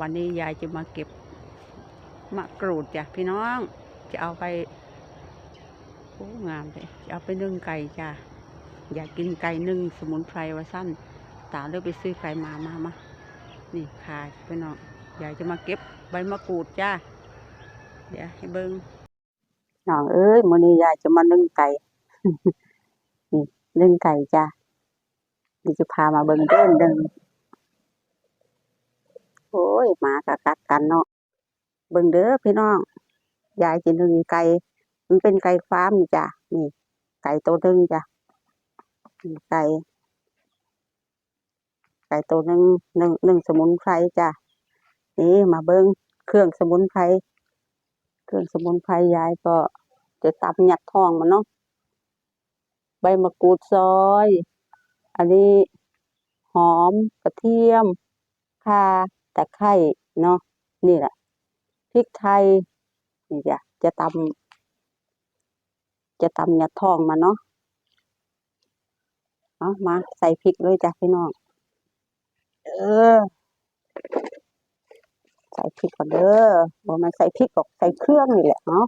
วันนี้ยายจะมาเก็บมะกรูดจ้ะพี่น้อง จะเอาไปโอ้งามเลยจะเอาไปนึ่งไก่จ้ะอยากกินไก่นึ่งสมุนไพรวะสั้นตาเลือกไปซื้อไก่มามามานี่ค่ะพี่น้องยายจะมาเก็บใบมะกรูดจ้าเดี๋ยวให้เบิ้งน้องเอ้ยมื้อนี้ยายจะมานึ่งไก่นี่นึ่งไก่จ้าเดี๋ยวจะพามาเบิ้งเดินเดิน โอ้ยหมากะกัดกันเนาะเบิ้งเด้อพี่น้องยายจะนึ่งไก่มันเป็นไก่ฟาร์มจ้ะนี่ ไก่ตัวหนึ่งจ้ะไก่ไก่ตัวหนึ่งหนึ่งหนึ่งสมุนไพรจ้ะนี่มาเบิ้งเครื่องสมุนไพรเครื่องสมุนไพรยายก็จะตำหยัดทองมันเนาะใบมะกรูดซอย อันนี้หอมกระเทียมข่า ตะไคร้เนาะนี่แหละพริกไทยนี่จ้ะจะตำจะตำหยัดทองมันเนาะเอามาใส่พริกเลยจ้ะพี่น้องเออ ใส่พริกก่อนเด้อบ่แมันใส่พริกหรอกใส่เครื่องนี่แหละเนาะ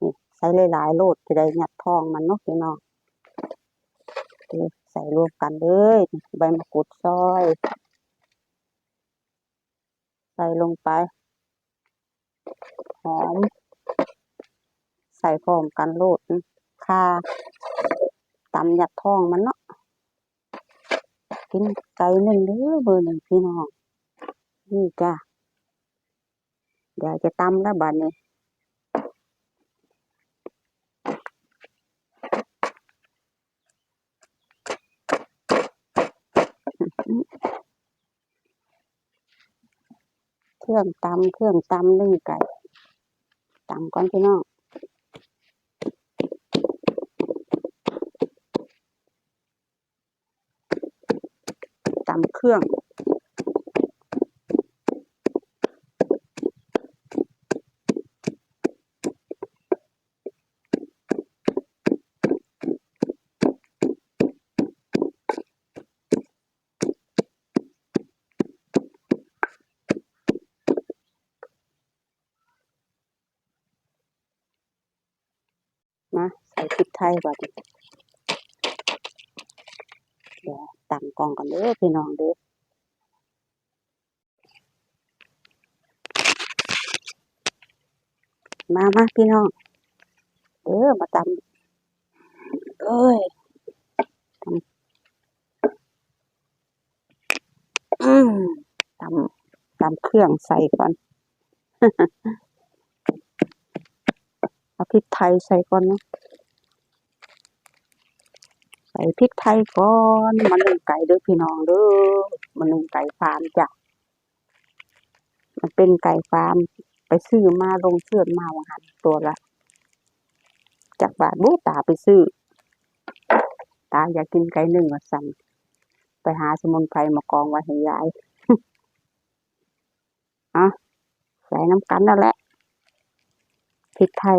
นี่ใส่หลายๆโลดจะได้งัดทองมันเนาะพี่น้องใส่รวมกันเลย ใบมะกรูดซอย ใส่ลงไป หอม ใส่พร้อมกันโลดค่าตำหยัดทองมันเนาะกินไก่หนึ่งหรือเบอร์หนึ่งพี่น้อง นี่จ้ะเดี๋ยวจะตำแล้วบัดนี้ เครื่องตำเครื่องตำนึ่งไก่ตำก่อนพี่น้องตำเครื่อง ใส่พริกไทยก่อนเดี๋ยวตั้งกองกันเด้อพี่น้องเด้อมามาพี่น้องเด้อมาตำเอ้ยตำอืมตำตำเครื่องใส่ก่อนเอาพริกไทยใส่ก่อนเนาะ ส่พริกไทยก่อนมันนึ่งไก่ด้อพี่น้องเด้อมันนึ่งไก่ฟาร์มจ้ะมันเป็นไก่ฟาร์มไปซื้อมาลงเชือดมาวังหันตัวละจากบาทบูตาไปซื้อ ตาอยากกินไก่นึ่งว่าสั่นไปหาสมุนไพรมากองไว้ให้ยายอะใส่น้ำกันนั่นแหละพริกไทย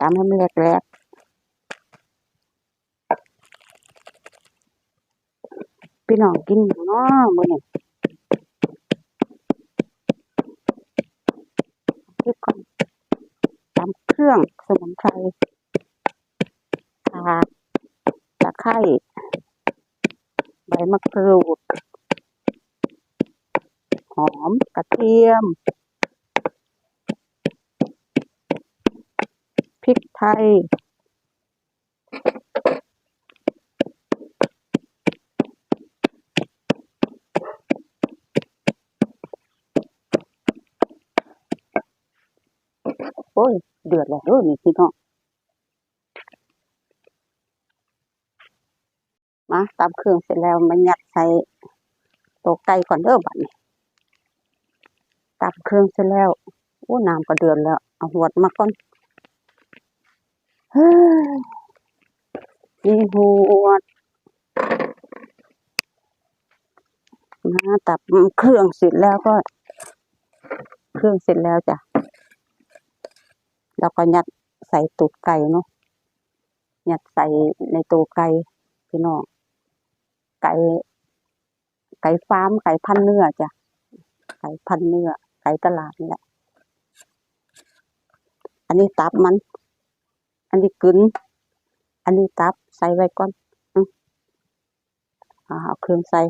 ตามให้มันแหลกๆ พี่น้องกินเนาะมื้อนี้พริกก่อนตามเครื่องสมุนไพรข่าตะไคร้ใบมะกรูด หอมกระเทียมพริกไทย โอ้ย เดือดแล้วเด้วยนี่พี่น้องมาตามเครื่องเสร็จแล้วมายัดใส่ตะไก่ก่อนเด้อบัดนี้ตามเครื่องเสร็จแล้วโอ้น้ำก็เดือดแล้วเอาหวดมาก่อนเฮ้ยนี่หัวดมาตับเครื่องเสร็จแล้วก็ เครื่องเสร็จแล้วจ้ะ แล้วก็ยัดใส่ตูดไก่เนาะยัดใส่ในตัวไก่พี่น้องไก่ไก่ฟาร์มไก่พันเนื้อจ้ะไก่พันเนื้อไก่ตลาดนี่แหละอันนี้ตับมัน อันนี้กึนอันนี้ตับใส่ไว้ก่อนอ่าเอาเครื่องใส่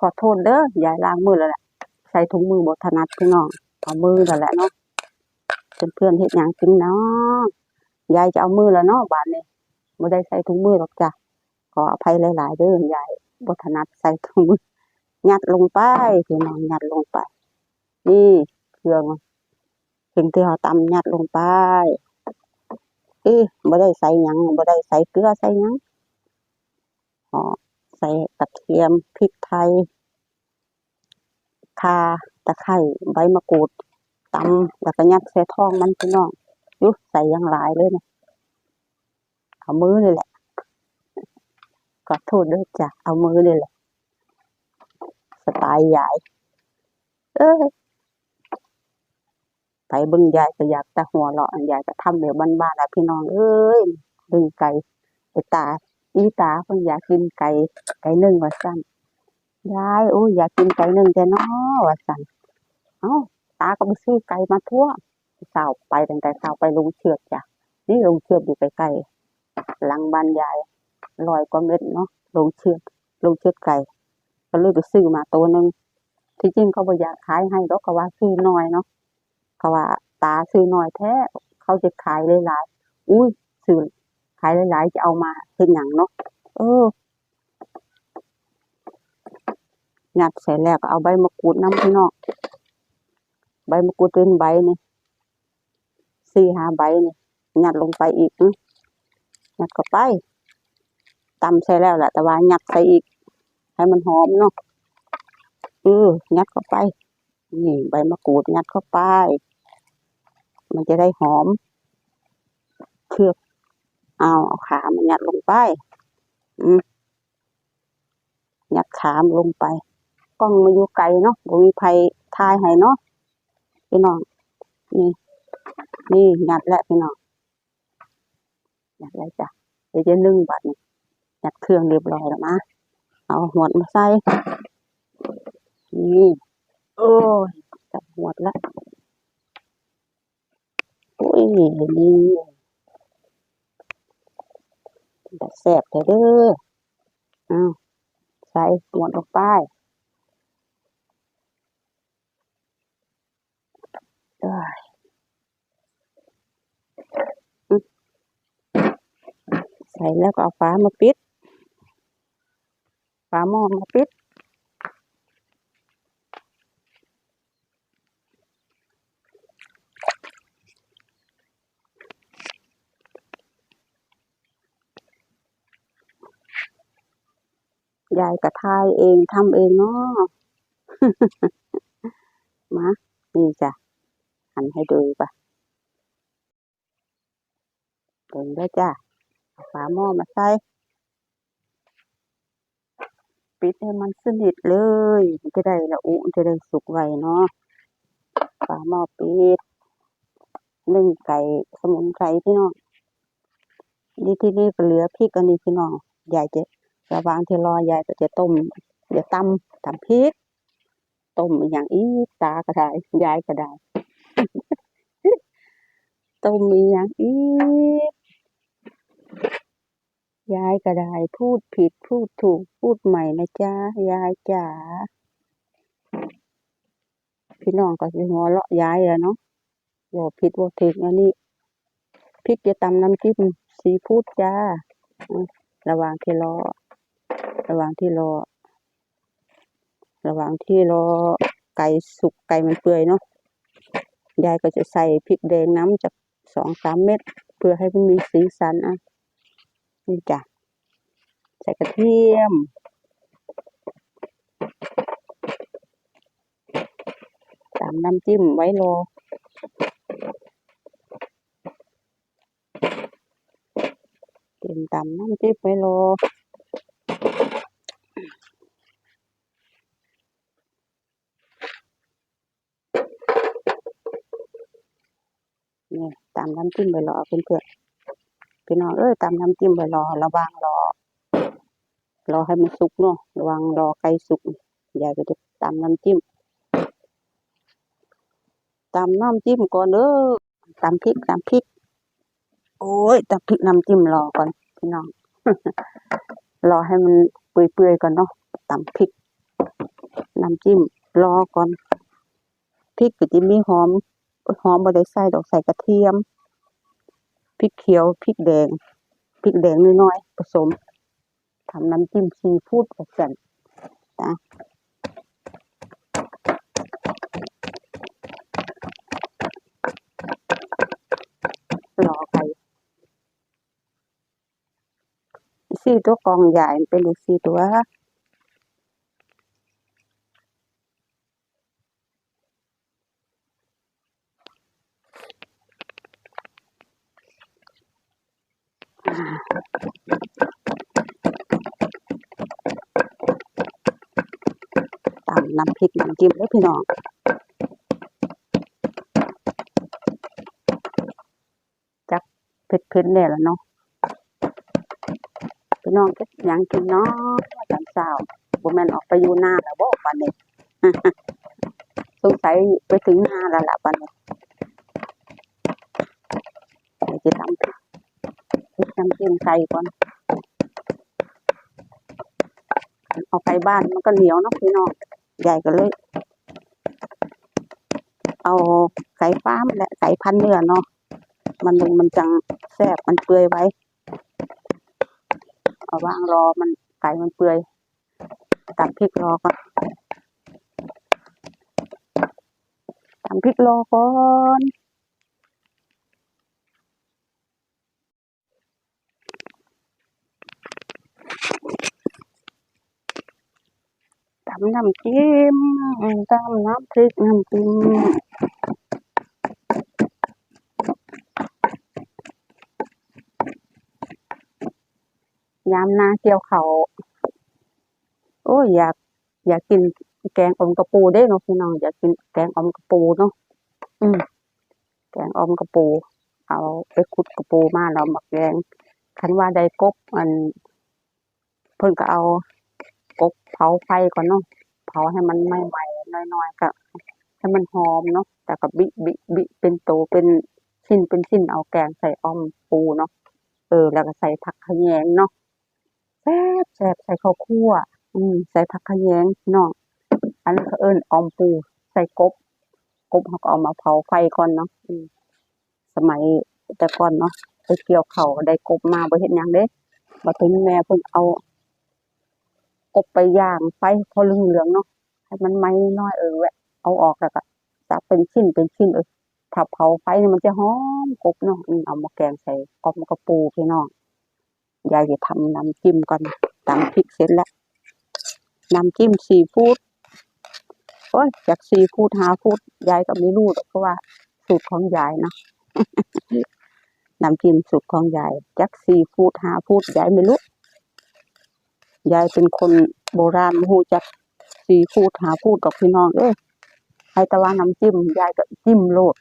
ขอโทษเด้อยายล้างมือแล้วแหละ ใส่ถุงมือบถนัดพี่น้องเอามือแล้วแหละเนาะ เพื่อนๆเฮ็ดหยังกินเนาะยายจะเอามือแล้วเนาะบานนี้บ่ได้ใส่ถุงมือหรอกจ้ะขออภัยหลายๆเด้อยายบ่ถนัดใส่ถุงมือยัดลงไปพี่น้องยัดลงไป นี่เครื่องสิ่งที่เราตำยัดลงไปเอ๊ะบ่ได้ใส่หยังบ่ได้ใส่เกลือใส่หยังอ๋อใส่กระเทียมพริกไทยข่าตะไคร้ใบมะกรูด ตำแล้วก็ยัดใส่ท้องมันพี่น้องยุใส่ยังหลายเลยนะเอามือนี่แหละขอโทษด้วยจ้ะเอามือนี่แหละสไตล์ยายเอ้ยไปบึงยายก็อยากแต่หัวเราะยายก็ทำแบบบ้านๆแหละพี่น้องเอ้ยดึงไก่ไปตาอีตาเพิ่นอยากกินไก่ไก่นึ่งว่าซั่นยายโอ้ยอยากกินไก่นึ่งแต่น้อว่าสั่นเอ้า ตาก็ไปซื้อไก่มาทั่วเสาวไปตั้งแต่สาวไปลงเชือดจ้ะนี่ลงเชือดอยู่ใกล้ๆหลังบ้านยายลอยกว่าเม็ดเนาะลงเชือดลงเชือดไก่ก็เลยไปซื้อมาตัวหนึ่งที่จริงเขาบอยากขายให้ดอกก็ว่าซื้อน้อยเนาะเขาว่าตาซื้อน้อยแท้เขาจะขายหลายๆอุ้ยซื้อขายหลายๆจะเอามาเป็นหยังเนาะเออยัดใส่แล้วก็เอาใบมะกรูดน้ำพี่น้อง ใบมะกรูดเป็นใบนี่สี่ห้าใบนี่ยัดลงไปอีกนะยัดเข้าไปตำใส่แล้วแหละแต่ว่ายัดใส่อีก ให้มันหอมเนาะเออยัดเข้าไป นี่ ใบมะกรูดยัดเข้าไป มันจะได้หอมเชือกเอาเอาขา มันยัดลงไป อืมยัดขามลงไป กล้องมาอยู่ไกลเนาะบ่มีภัยถ่ายให้เนาะ พี่น้อง นี่ นี่ยัดแล้วพี่น้องยัดแล้วจ้ะ เดี๋ยวจะนึ่งบัดนี้ยัดเครื่องเรียบร้อยแล้วนะ เอาหัวมาใส่ นี่ โอ้ยจับหัวแล้วโอ้ย นี่แต่แซ่บแท้เด้ออ้าวใส่หัวลงไป ได้อืมใส่แล้วก็เอาฝามาปิด ฝาหม้อมาปิด ยายกระทายเองทำเองเนาะมา นี่จ้ะ หันให้ดูปะเดินได้จ้ะเอาฝาหม้อมาใส่ปิดให้มันสนิทเลยจะได้ละอุจะได้สุกไวเนาะฝาหม้อปิดนึ่งไก่สมุนไพรพี่น้องนี่ที่นี่เหลือพริกอันนี้พี่น้องยายจะระวางที่รอยายก็จะต้มเดี๋ยวตำตำพริกต้มอย่างอีตาก็ได้ยายก็ได้ ต้มอีหยังอีกยายก็ได้พูดผิดพูดถูกพูดใหม่นะจ๊ะยายจ๋าพี่น้องก็สิหัวเราะยายอะเนาะว่าผิดว่าถูกอันนี้พริกจะตำน้ำจิ้มซีฟู้ดจ้า ระหว่างที่รอ ระหว่างที่รอ ระหว่างที่รอไก่สุกไก่มันเปื่อยเนาะยายก็จะใส่พริกแดงน้ำจาก สองสามเม็ดเพื่อให้มันมีสีสันอะนี่จ้ะใส่กระเทียม ตามน้ำจิ้มไว้รอเตรียมตำน้ำจิ้มไว้รอ นี่ตามน้ำจิ้มไปรอเพื่อนๆพี่น้องเอ้ยตามน้ำจิ้มไปรอระวังรอ รอให้มันสุกเนาะระวังรอไก่สุกยายก็จะตำน้ำจิ้มตำน้ำจิ้มก่อนเด้อตำพริกตำพริก โอ้ยตำพริกน้ำจิ้มรอก่อนพี่น้องรอให้มันเปื่อยๆก่อนเนาะตำพริกน้ำจิ้มรอก่อนพริกก็จะมีหอม หอมบ่ได้ใส่ดอกใส่กระเทียมพริกเขียวพริกแดงพริกแดงน้อยๆผสมทำน้ำจิ้มซีฟู้ดแบบนั้นนะรอไปสี่ตัวกองใหญ่เป็นอีกสี่ตัว ตำ น้ำพริกน้ำจิ้มเลยพี่น้องจักเผ็ดเผ็ดๆแน่แล้วเนาะพี่น้องก็ยังกินเนาะตอนเช้าบ่แมนออกไปอยู่หน้าแล้วบ่ปานเนี้สงสัยไปถึงหน้าแล้วล่ะปานเดี๋ยจะทำพริกน้ำจิ้มใส่ก่อนเอาไปบ้านมันก็เหนียวเนาะพี่น้อง ใหญ่ก็เลย เอาไก่ฟ้ามนแหละไก่พันเนื้อเนาะมันลงมันจังแซ่บมันเปื่อยไว้เอาวางรอมันไก่มันเปื่อยตัดพริกรอก่อนตำพริกรอก่อน ตำน้ำจิ้มตำน้ำพริกน้ำจิ้มยามนาเกี่ยวเขาโอ้ยอยาก อยากกินแกงอมกระปูได้เนาะพี่น้องอยากกินแกงอมกระปูเนาะอืมแกงอมกระปู เอาไปขุดกระปูมาแล้วมาแกงคันว่าได้กบอันเพิ่นก็เอา กบเผาไฟก่อนเนาะเผาให้มันไหม้ๆน้อยๆก็ให้มันหอมเนาะแต่ก็บิบิบิเป็นโตเป็นชิ้นเป็นชิ้นเอาแกงใส่ออมปูเนาะเออ แล้วก็ใส่ผักขยงเนาะแซ่บแซ่บใส่ข้าวคั่ว อืมใส่ผักขยงพี่น้องอันนั้นเขาเอิ้นออมปู ใส่กบ กบเขาก็เอามาเผาไฟก่อนเนาะอืมสมัยแต่ก่อนเนาะไปเกี่ยวเขาได้กบมาบ่เฮ็ดหยังเด้บัดนี้แม่เพิ่นเอา กบไปย่างไฟพอเหลืองๆเนาะให้มันไหม้น้อยเออแหวะเอาออกแล้วก็สับเป็นชิ้นเป็นชิ้นเออถ้าเผาไฟเนี่ยมันจะหอมกบเนาะอืมเอามาแกงใส่ออมกระปูพี่น้องยายจะทำน้ำจิ้มก่อนตำพริกเสร็จแล้วน้ำจิ้มซีฟู้ดโอ้ยจากซีฟู้ดหาฟู้ดยายก็ไม่รู้เพราะว่าสูตรของยายเนาะน้ำจิ้มสูตรของยายจากซีฟู้ดหาฟู้ดยายไม่รู้ ยายเป็นคนโบราณหูจักซีฟูดหาฟู้ดกับพี่น้องเอ้ยให้แตะว่าน้ำจิ้มยายก็จิ้มโลด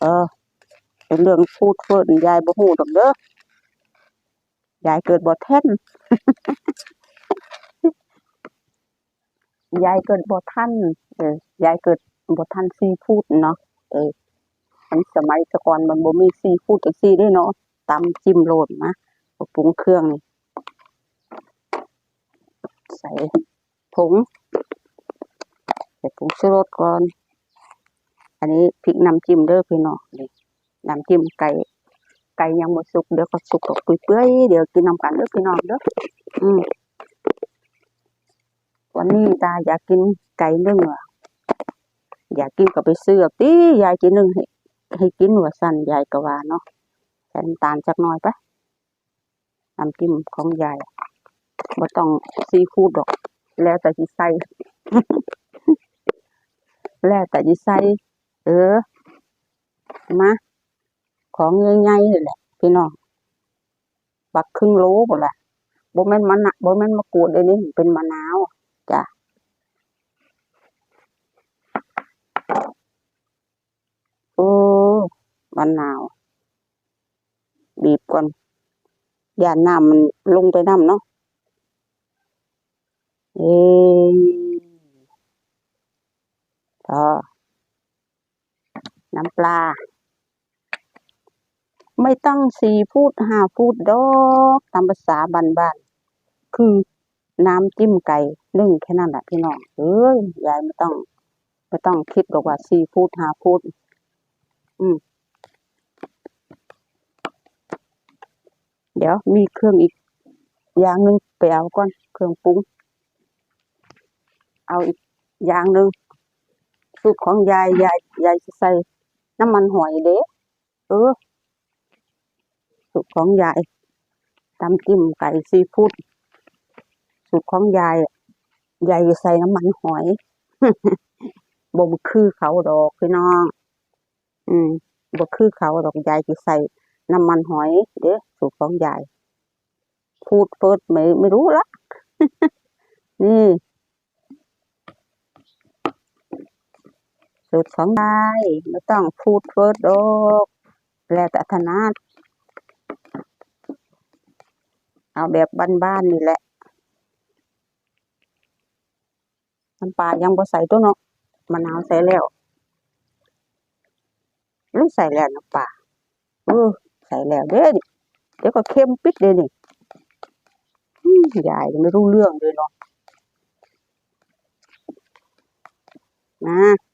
เออ เป็นเรื่องฟู้ดเฟิร์นยายบ่ฮู้ดอกเด้อยายเกิดบ่ทันยายเกิดบ่ทันเออยายเกิดบ่ทันซีฟูดเนาะเออมันสมัยต่ก่อนมันบ่มีซีฟู้ดจังซี่ด้เนาะตำจิ้มโลดนะปรุงเครื่องนี่ ใส่ผงใส่ผงชูรสก่อน อันนี้พริกน้ำจิ้มเด้อพี่น้องนี่น้ำจิ้มไก่ไก่ยังบ่สุกเดี๋ยวก็สุกก็เปื่อยๆเดี๋ยวกินน้ำกันเด้อพี่น้องเด้ออืมวันนี้ตาอยากกินไก่นึ่งว่ะอยากกินก็ไปซื้อเอาติยายจะนึ่งให้ให้กินว่าสั่นยายก็ว่าเนาะใส่น้ำตาลจักหน่อยปะน้ำจิ้มของยาย บ่ต้องซีฟู้ดดอก แล้วแต่สิใส่แล้วแต่สิใส่เออมาของใหญ่ๆนี่แหละพี่น้องบักครึ่งโลบ่ล่ะบ่แม่นมะนะบ่แม่นมะกรูดเด้นี่เป็นมะนาวจ้ะโอ้มะนาวบีบก่อนอย่าน้ำมันลงไปน้ำเนาะ เอ้ยพอน้ำปลา ไม่ต้องสี่พูดห้าพูดดอกตามภาษาบ้านๆคือน้ำจิ้มไก่นึ่งแค่นั้นแหละพี่น้องเอ้ยยายไม่ต้องไม่ต้องคิดหรอกว่าสี่พูดห้าพูด อืมเดี๋ยวมีเครื่องอีกอย่างหนึ่งไปเอาก่อนเครื่องปรุง เอาอีกอย่างหนึ่งสูตรของยายยายยายจะใส่น้ำมันหอยเด้เออสูตรของยายตำจิ้มไก่ซีฟู้ดสูตรของยายยายจะใส่น้ำมันหอยบ่มคือเขาดอกพี่น้อง อืมบ่คือเขาดอกยายจะใส่น้ำมันหอยเด้สูตรของยายพูดเฟิร์สไม่ไม่รู้ละนี่ สูตรของยายไม่ต้องพูดเฟิร์สดอกแล้วแต่ถนัดเอาแบบบ้านๆนี่แหละน้ำปลายังบ่ใส่ตัวเนาะมะนาวใส่แล้วรือใส่แล้วน้ำปลาเออใส่แล้วเด้นี่เดี๋ยวก็เค็มปิดเลยนี่ยายไม่รู้เรื่องเลยเนาะนะ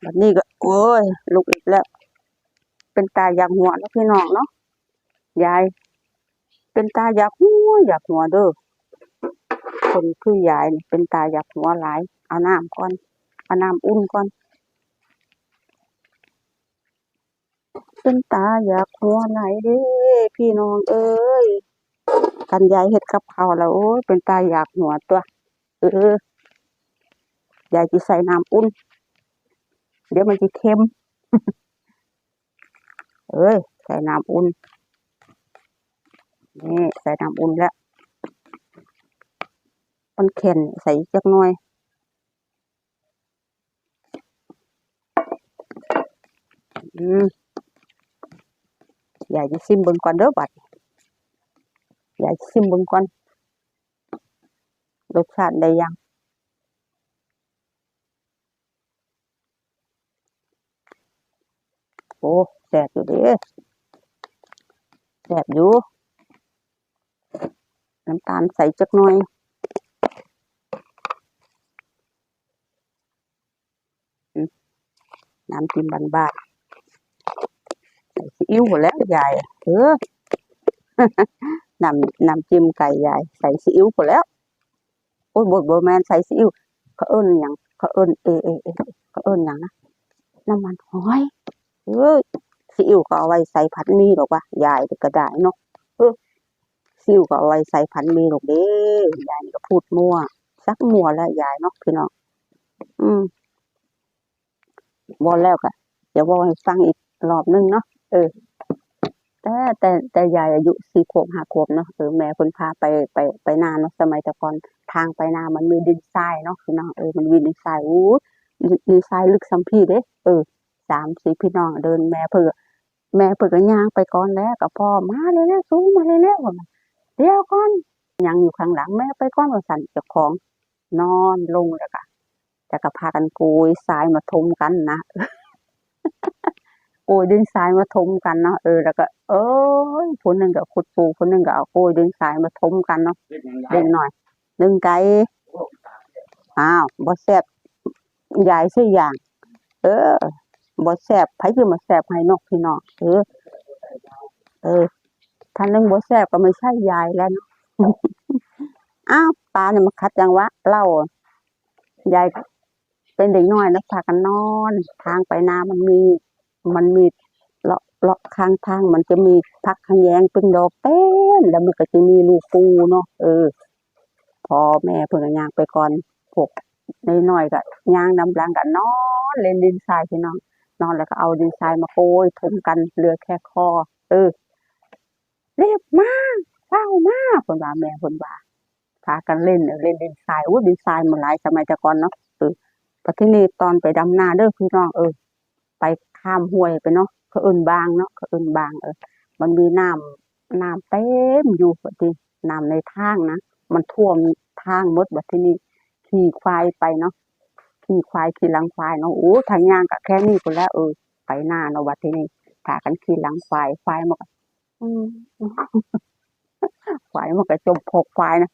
แบบนี้ก็โอ้ยลุกอีกแล้ว เป็นตาอยากหัวแล้วพี่น้องเนาะยาย เป็นตาอยากหัวอยากหัวเด้อคนคือยายเป็นตาอยากหัวหลาย เอาน้ำก่อนเอาน้ำอุ่นก่อน เป็นตาอยากหัวไหลเด้พี่น้องเอ้ยกันยายเฮ็ดกับข้าวแล้วโอ้ยเป็นตาอยากหัวตัว เออยายจะใส่น้ำอุ่น เดี๋ยวมันจะเค็ม เอ้ย ใส่น้ำอุ่น นี่ใส่น้ำอุ่นแล้วมันเข็นใส่อีกจักหน่อยอืมยาจะซิมเบิ่งก่อนเด้อบัดยายซิมเบิ่งก่อนรสชาติได้ยัง โอ้แซ่บอยู่เด้แซ่บอยู่ น้ำตาลใส่จักหน่อยน้ำจิ้มบ้านๆใส่ซีอิ๊วหมดแล้วยายอะเออน้ำน้ำจิ้มไก่ยายใส่ซีอิ๊วหมดแล้ว โอ้ยบดบแมนใส่ซีอิ๊วเขาเอิ้นหยังเขาเอิ้นเอเอเอเขาเอิ้นหยังนะน้ำมันหอย เอ้ยซีอิ๊วก็เอาไว้ใส่ผัดหมี่หรอกวะยายก็ได้เนาะเออซีอิ๊วก็เอาไว้ใส่ผัดหมี่หรอกเด้ยายก็พูดมั่วซักมั่วแล้วยายเนาะพี่น้องอืมบอกแล้วก็เดี๋ยวบอกให้ฟังอีกรอบนึงเนาะเออ แต่แต่แต่ยายอายุสี่ขวบห้าขวบเนาะเออแม่เพิ่นพาไปไปไปนาเนาะสมัยแต่ก่อนทางไปนามันมีดินทรายเนาะพี่น้องเออมันมีดินทรายอู้ดินทรายลึกสัมพี่เด้เออ สามสี่พี่น้องเดินแม่เพิ่นก็แม่เพิ่นก็ย่างไปก่อนแล้วกับพ่อมาเร็วๆสูงมาเร็วๆว่ามันเดี๋ยวก่อนยังอยู่ข้างหลังแม่ไปก่อนว่าสั่นเจ้าของนอนลงแล้วก็จะก็พากันโกยทรายมาถมกันนะโกยดินทรายมาถมกันเนาะเออแล้วก็ เอ้ยคนหนึ่งก็ขุดปูคนหนึ่งก็เอาโกยดินทรายมาถมกันเนาะเล็กยังเล่นหน่อยหนึ่งไก่อ้าวบ่แซ่บยายซื้ออย่าง เออ บ่แซบไผสิมาแซบให้นกพี่น้องเออ เออถ้านึงบ่แซบก็ไม่ใช่ยายแล้วเนาะอ้าวปลาเนี่ยมาคัดจังวะเล่ายายเป็นเด็กน้อยแล้วพากันนอน ทางไปนามันมี มันมีเลาะเลาะข้างทาง มันจะมีพักขะแยงเป็นดอกเต็มแล้วมันก็จะมีลูกปูเนาะเออ พอแม่เพิ่งย่างไปก่อนพวกน้อยๆก็ย่างนำหลังก็นอนเล่นดินทรายพี่น้อง นอนแล้วก็เอาดินทรายมาโกยถมกันเหลือแค่คอ เออเรียบมากเศร้ามากคนว่าแม่คนว่าพากันเล่นเล่นดินทรายอู้ดินทรายมันหลายสมัยแต่ก่อนเนาะเออประเทศนี้ตอนไปดำนาเด้อพี่น้องเออ ไปข้ามห้วยไปเนาะเขาเอินบางเนาะเขาเอินบางเออ มันมีน้ำน้ำเต็มอยู่พอดีน้ำในทางนะมันท่วมทางมดบัดทีนี้ขี่ควายไปเนาะ ขี่ควายขี่หลังควายเนาะโอ้ทางย่างก็แค่นี้พุ่นแล้วเออไปหน้าเนาะบัดที่นี้ถ้ากันขี่หลังควายควายมันก็ควายมันก็จมพกควายนะ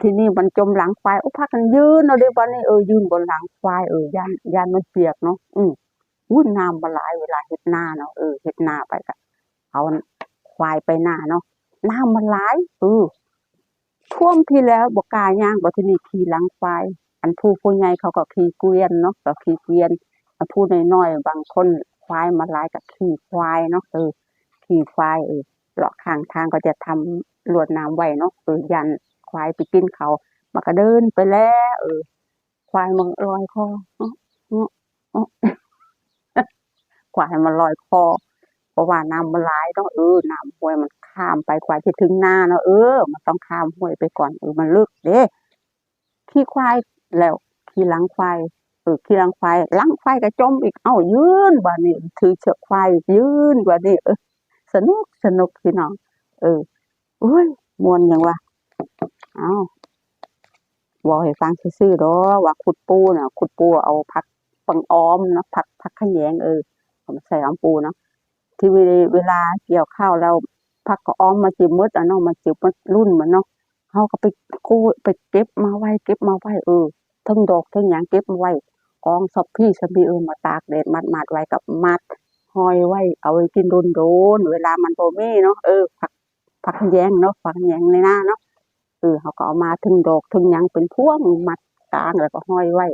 ที่นี้มันจมหลังควายโอ้พากันยืนเอาะเดี๋ยววันนี้เออยืนบนหลังควายเออย่านย่านมันเปียกเนาะอืมวุ่นน้ำมาหลายเวลาเฮ็ดนาเนาะเออเฮ็ดนาไปก็เอาควายไปหน้าเนาะน้ำมันหลายเออท่วมที่แล้วบกล้าย่างบ่ทีนี้ขี่หลังควาย อันผู้ผู้ใหญ่เขาก็ขี่เกวียนเนาะก็ขี่เกวียนอันผู้น้อยๆบางคนควายมาลายก็ขี่ควายเนาะเออขี่ควายเออเลาะข้างทางก็จะทำลวดน้ำไว้เนาะเออยันควายไปกินเขามันก็เดินไปแล้วเออ ควายมันลอยคออื้ออเออื้อควายมันลอยคอเพราะว่าน้ำมันหลายเนาะเออน้ำห้วยมันข้ามไปกว่าจะถึงหน้าเนาะเออ มันต้องข้ามห้วยไปก่อนเออมันลึกเด้ขี่ควาย แล้วขี่ลังควายเออขี่ลังควายหลังควายก็จมอีกเอ้ายืนกว่านี้ถือเชือกควายยืนกว่านี้เออสนุกสนุกพี่น้องเออโอ้ยมวนยังวะเอ้าบอกให้ฟังซื่อๆเด้อว่าขุดปูเน่ะขุดปูเอาผักปังอ้อมนะผักผักขะแยงเออเอามใส่อ้อมปูเนาะที่เวลาเวลาเกี่ยวข้าวแล้วพักก็อ้อมมาจิบมืดอะเนาะมาจิบมันรุ่นมันเนาะเขาก็ไปกู้ไปเก็บมาไว้เก็บมาไว้เออ ทั้งดอกทั้งหยังเก็บไว้กองซอบพี่สมีเออมาตากแดดมัดมัดไว้กับมัดห้อยไว้ เอาไว้กินโดนโดนเวลามันโบมีเนาะเออผักผักแยงเนาะผักแยงในหน้าเนาะเออเขาก็เอามาถึงดอกถึงหยังเป็นพวงมัดกลางแล้วก็ห้อยไว้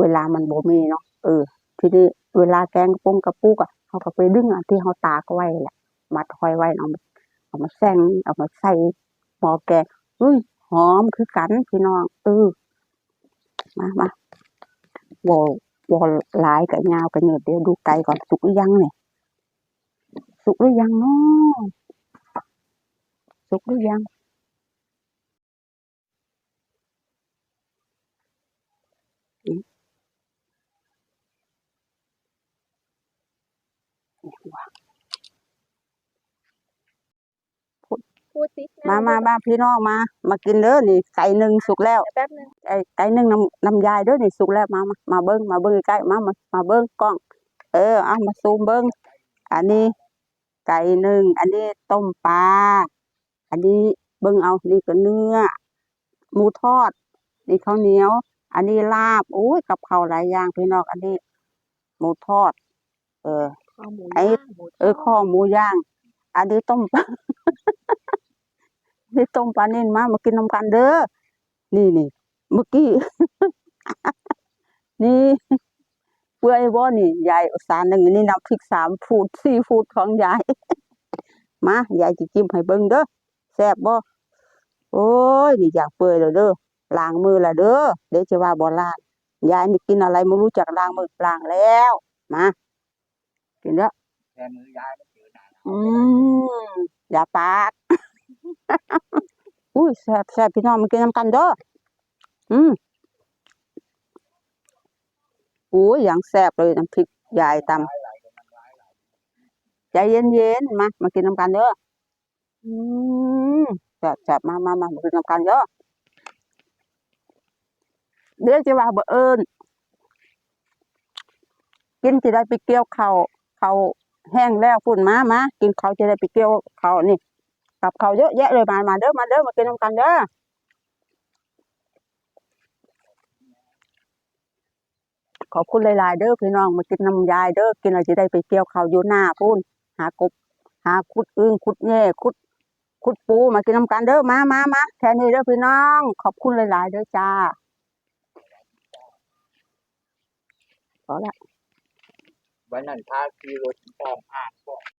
เวลามันโบมีเนาะเออ ทีนี้เวลาแกงปงกระปุกอะเขาก็ไปดึงอะที่เขาตากไว้แหละมัดห้อยไว้เอามาเอามาแซงเอามาใส่หม้อแกงอุ้ยหอมคือกันพี่น้องเออ มามาบอลวอลลายกับยาวกับเหนือเดี๋ยวดูไกลก่อนสุกหรือยังเนี่ยสุกหรือยังเนาะสุกหรือยังเนี่ยว่ะ พูดสิมามามาพี่น้องมา มากินเด้อนี่ไก่หนึ่งสุกแล้วแป๊บนึงไอ้ไก่นึ่งน้ำน้ำยายเด้วยนี่สุกแล้วมามามาเบิ้งมาเบิ้งใกล้ๆมามามาเบิ้งกล้อง เออเอามาซูมเบิ้งอันนี้ ไก่นึ่งอันนี้ต้มปลาอันนี้เบิ้งเอานี่ก็เนื้อหมูทอด นี่ข้าวเหนียว อันนี้ลาบโอ้ยกับข้าวหลายอย่างพี่น้องอันนี้ หมูทอด เออข้าวหมูไอ้ย่างหมูเออข้อหมูย่าง อันนี้ต้มปลา นี่ต้มปลานิ่นมามากินน้ำกันเด้อนี่นี่เมื่อกี้ นี่เปื่อยบ่นี่ยายอุตสาห์หนึ่งอันนี่น้ำพริกสามฟูดสี่ฟูดของยาย มายายจะจิ้มให้เบิ่งเด้อแซ่บบ่โอ้ยนี่อยากเปื่อยแล้วเด้อล้างมือละเด้อเดี๋ยวจะว่าบ่ล้างยายนี่กินอะไรไม่รู้จักล้างมือล้างแล้วมากินเด้อแทนมือยายมันเจอหนาอืมอย่าปาก อุ้ยแซ่บแซ่บพี่น้องมากินน้ำกันเด้ออืมอุ้ยอย่างแซ่บเลยน้ำพริกยายตำใจเย็นๆมามากินน้ำกันเด้ออืมแซ่บแซ่บมามามามากินน้ำกันเด้อเดี๋ยวจะว่าบ่เอิญกินจะได้ไปเกี่ยวเขาวข้าแห้งแล้วฝุ่นมามากินเขาจะได้ไปเกี่ยวเขานี่ กับเขาเยอะแยะเลยมา มาเด้อ มาเด้อ มากินน้ำกันเด้อขอบคุณหลายๆเด้อพี่น้องมากินน้ำยายเด้อกินเราจะได้ไปเกี่ยวเขาอยู่หน้าพูนหากบหาคุดอึ้งคุดแง่คุด คุดปูมากินน้ำกันเด้อมามามาแค่นี้เด้อพี่น้อง ขอบคุณหลายๆเด้อจ้าพอละวันนั้นพาขี่รถตองผ่านก็